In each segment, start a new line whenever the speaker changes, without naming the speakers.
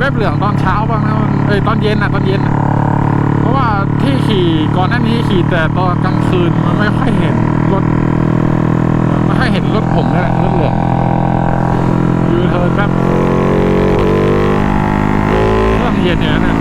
แวบบเหลืองตอนเช้าบ้างนะเอ้ยตอนเย็นอะตอนเย็นนะเพราะว่าที่ขี่ก่อนหน้านี้ขี่แต่ตอนกลางคืนมันไม่ค่อยเห็นรถไม่ค่อยเห็นรถผมนี่แหละรถเหลืองยูเทิร์นแป๊บเรื่องเย็นอย่างนั้นนะ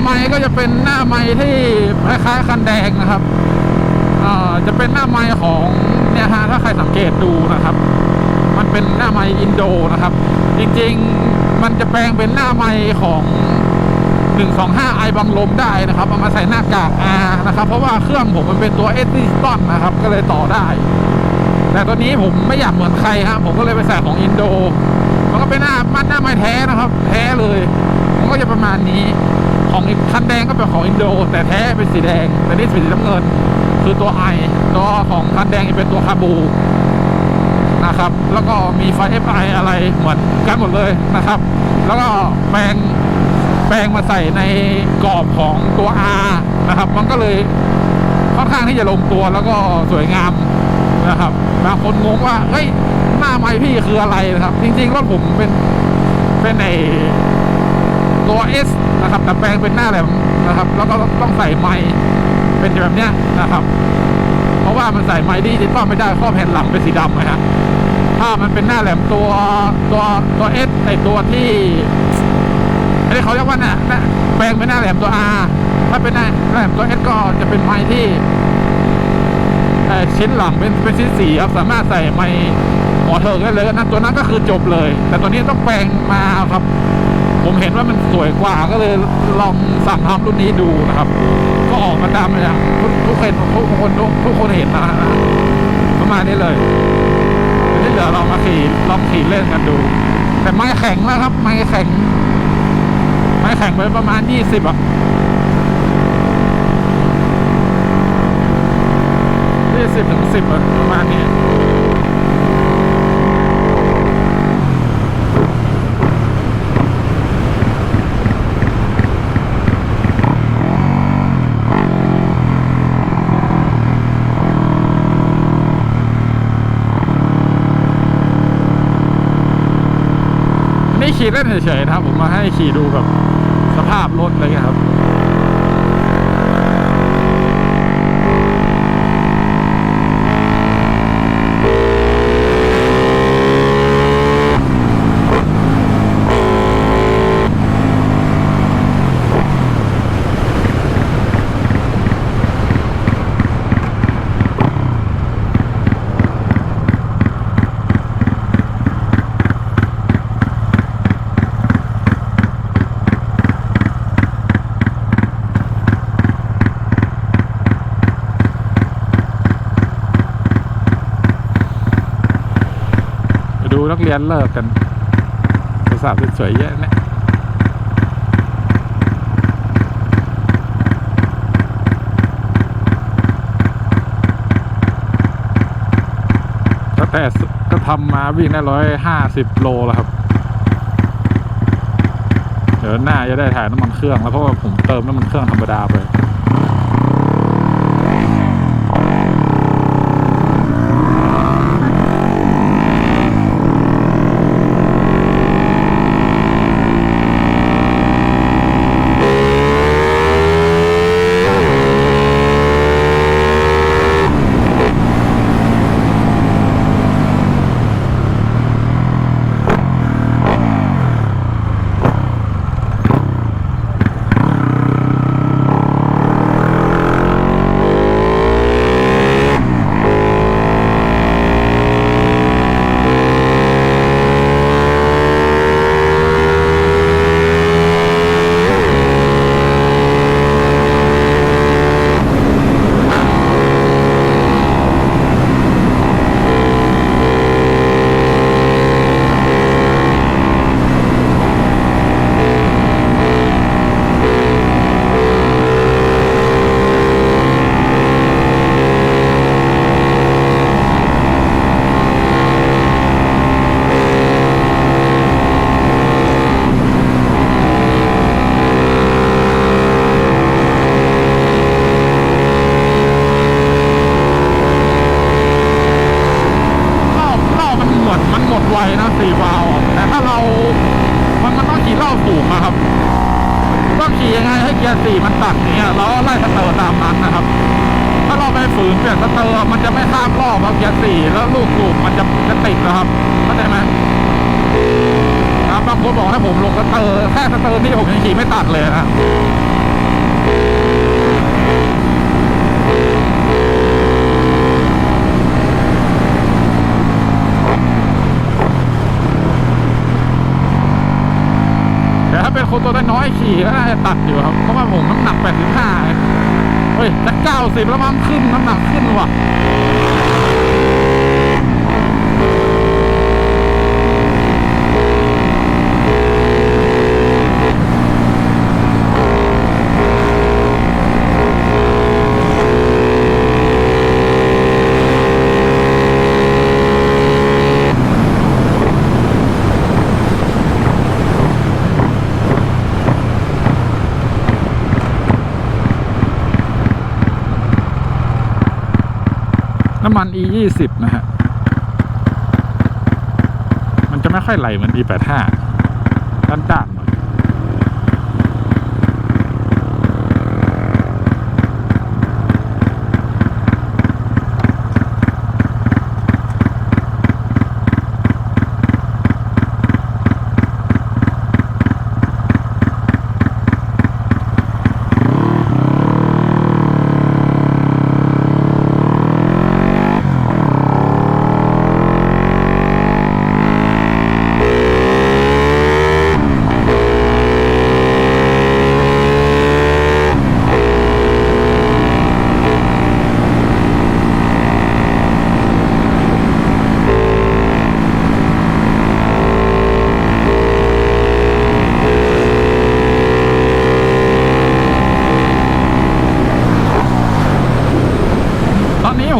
ไม้ก็จะเป็นหน้าไม้ที่คล้ายๆคันแดงนะครับอ่อจะเป็นหน้าไม้ของเนี่ยฮะถ้าใครสังเกตดูนะครับ มันเป็นหน้าไม้อินโดนะครับ จริงๆมันจะแปลงเป็นหน้าไม้ของ125ไอบังลมได้นะครับเอามาใส่หน้ากาก R นะครับ เพราะว่าเครื่องผมมันเป็นตัวเอสดิสตอนนะครับ ก็เลยต่อได้ แต่ตัวนี้ผมไม่อยากเหมือนใครครับผมก็เลยไปใส่ของอินโด มันก็เป็นหน้ามันหน้าไม้แท้นะครับ แท้เลย มันก็จะประมาณนี้ ของคันแดงก็เป็นของอินโด แต่แท้เป็นสีแดง แต่นี่สีน้ำเงิน คือตัวไอตัวของคันแดงเป็นตัวคาบูนะครับ แล้วก็มีไฟ FI อะไรเหมือนกันหมดเลยนะครับ แล้วก็แปลงแปลงมาใส่ในกรอบของตัว R นะครับ มันก็เลยค่อนข้างที่จะลงตัวแล้วก็สวยงามนะครับบางคนงงว่าเฮ้ยหน้าไม้พี่คืออะไรนะครับ จริงๆรถผมเป็นเป็นไอตัว S นะครับแต่แปลงเป็นหน้าแหลมนะครับ แล้วก็ต้องใส่ไม้เป็นแบบเนี้ยนะครับ เพราะว่ามันใส่ไม้ดิจิตอลไม่ได้ข้อแผ่นหลังเป็นสีดำนะฮะถ้ามันเป็นหน้าแหลมตัวตัวตัวเอสไอตัวที่อันนี้เขาเรียกว่าน่ะน่ะแปลงเป็นหน้าแหลมตัว R ถ้าเป็นหน้าแหลมตัวเอสก็จะเป็นไม้ที่ชิ้นหลังเป็นเป็นชิ้นสีครับสามารถใส่ไม้หัวเถิกได้เลยนั่นตัวนั้นก็คือจบเลย แต่ตัวนี้ต้องแปลงมาครับ ผมเห็นว่ามันสวยกว่าก็เลยลองสั่งทำรุ่นนี้ดูนะครับ ก็ออกมาตามอย่างทุกทุกคนทุกคนทุกคนเห็นนะฮะประมาณนี้เลยทีนี้เดี๋ยวเรามาขี่ลองขี่เล่นกันดู แต่ไม้แข็งแล้วครับ ไม้แข็ง ไม้แข็งไปประมาณยี่สิบอะยี่สิบถึงสิบอะประมาณนี้ ขี่เล่นเฉยๆนะครับ ผมมาให้ขี่ดูแบบสภาพรถอะไรเงี้ยครับ ไปดูนั กเรียนเลิกกันโทรศัพท์สวยๆเยอะนะตั้งแต่ก็ทำมาวิ่งได้ร้อยห้าสิบโลแล้วครับ เดี๋ยวหน้าจะได้ถ่ายน้ำมันเครื่องแล้วเพราะว่าผมเติมน้ำมันเครื่องธรรมดาไป ไม่ข้ามรอบครับเกียร์สี่แล้วลูกสูบมันจะจะติดนะครับเข้าใจไหมครับบางคนบอกให้ผมลงสเตอร์แค่สเตอร์นี่ผมยังขี่ไม่ตัดเลยนะแต่ถ้าเป็นคนตัวน้อยขี่ก็น่าจะตัดอยู่ครับเพราะว่าผมน้ำหนัก85 เฮ้ยจะ90แล้วมันขึ้นน้ำหนักขึ้นว่ะ น้ำมัน e 2 0นะฮะ มันจะไม่ค่อยไหลเหมือน e 8 5ด้านด้านๆ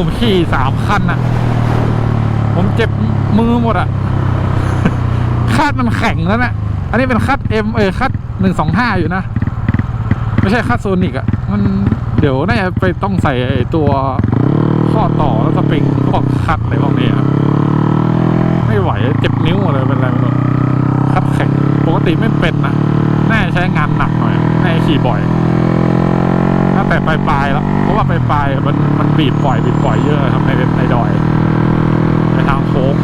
ผมขี่สามคันอะผมเจ็บมือหมดอะคาดมันแข็งแล้วนะอันนี้เป็นคัดเอ็มเอคัดหนึ่งสองห้าอยู่นะ ไม่ใช่คัดโซนิกอะมันเดี๋ยวน่าจะไปต้องใส่ตัวข้อต่อแล้วสปริงพวกคัดอะไรพวกนี้ครับไม่ไหวเจ็บนิ้วอะไรเป็นไรไม่รู้คัดแข็งปกติไม่เป็นนะน่าจะใช้งานหนักหน่อยน่าจะขี่บ่อย ตั้งแต่ปลายๆแล้วเพราะว่าปลายๆมันมันบีบปล่อยบีบปล่อยเยอะครับในในดอยในทางโค้ง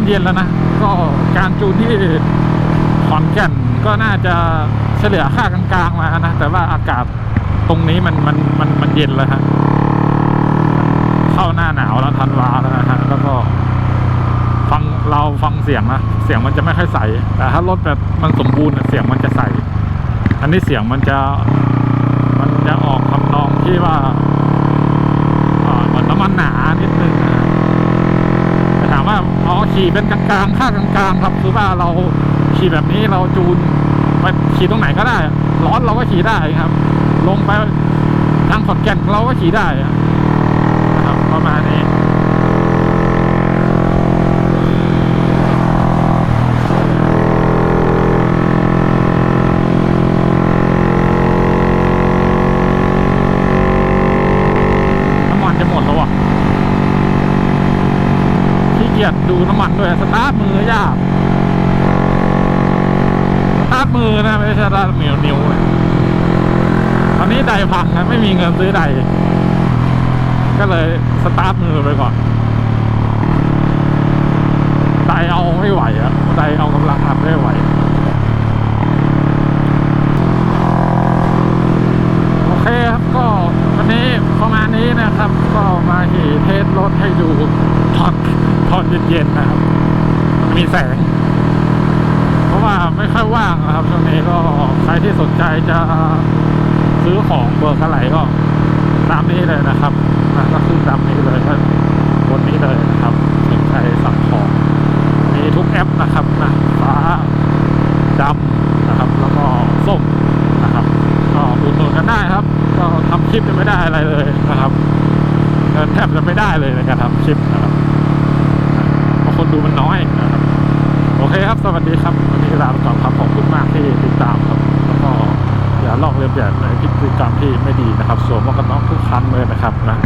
มเริ่มเย็นแล้วนะ ก็การจูนที่ขอนแก่นก็น่าจะเฉลี่ยค่ากลางๆมานะ แต่ว่าอากาศตรงนี้มันมันมันมันเย็นแล้วฮะเข้าหน้าหนาวแล้วธันวาแล้วนะฮะแล้วก็ฟังเราฟังเสียงนะเสียงมันจะไม่ค่อยใส แต่ถ้ารถแบบมันสมบูรณ์เสียงมันจะใส อันนี้เสียงมันจะมันจะออกทำนองที่ว่าเหมือนน้ำมันหนานิดนึง แต่ถามว่าเอาขี่เป็นกลางๆค่ากลางๆ ครับ คือว่าเราขี่แบบนี้เราจูนไปขี่ตรงไหนก็ได้ ร้อนเราก็ขี่ได้ครับ ลงไปทางขอดแก่นเราก็ขี่ได้นะครับประมาณนี้ ดูน้ำมันด้วยสตาร์ทมือยากสตาร์ทมือนะไม่ใช่สตาร์ทนิ้วนิ้วเลยตอนนี้ไดพังนะไม่มีเงินซื้อไดก็เลยสตาร์ทมือไปก่อนไดเอาไม่ไหวอะไดเอากำลังอัดไม่ไหวโอเคครับก็ วันนี้ประมาณนี้นะครับ ก็มาขี่เทสรถให้ดูตอนตอนเย็นๆนะครับ มีแสง เพราะว่าไม่ค่อยว่างนะครับช่วงนี้ก็ใครที่สนใจจะซื้อของเบอร์อะไรก็ตามนี้เลยนะครับก็คือตามนี้เลยก็บนนี้เลยนะครับสนใจสั่งของมีทุกแอปนะครับนะฟ้าดำนะครับ แล้วก็ส้มนะครับ ก็อุดหนุนกันได้ครับ ก็ทำคลิปยังไม่ได้อะไรเลยนะครับเงินแท บจะไม่ได้เลยในการทำคลิปนะครับเพราะคนดูมันน้อยนะครับโอเคครับ สวัสดีครับวันนี้ลาไปก่อนครับขอบคุณมากที่ติดตามครับ แล้วก็อย่าลอกเลียนแบบในพฤติกรรมที่ไม่ดีนะครับสวมหมวกกันน็อกทุกครั้งเลยนะครับนะ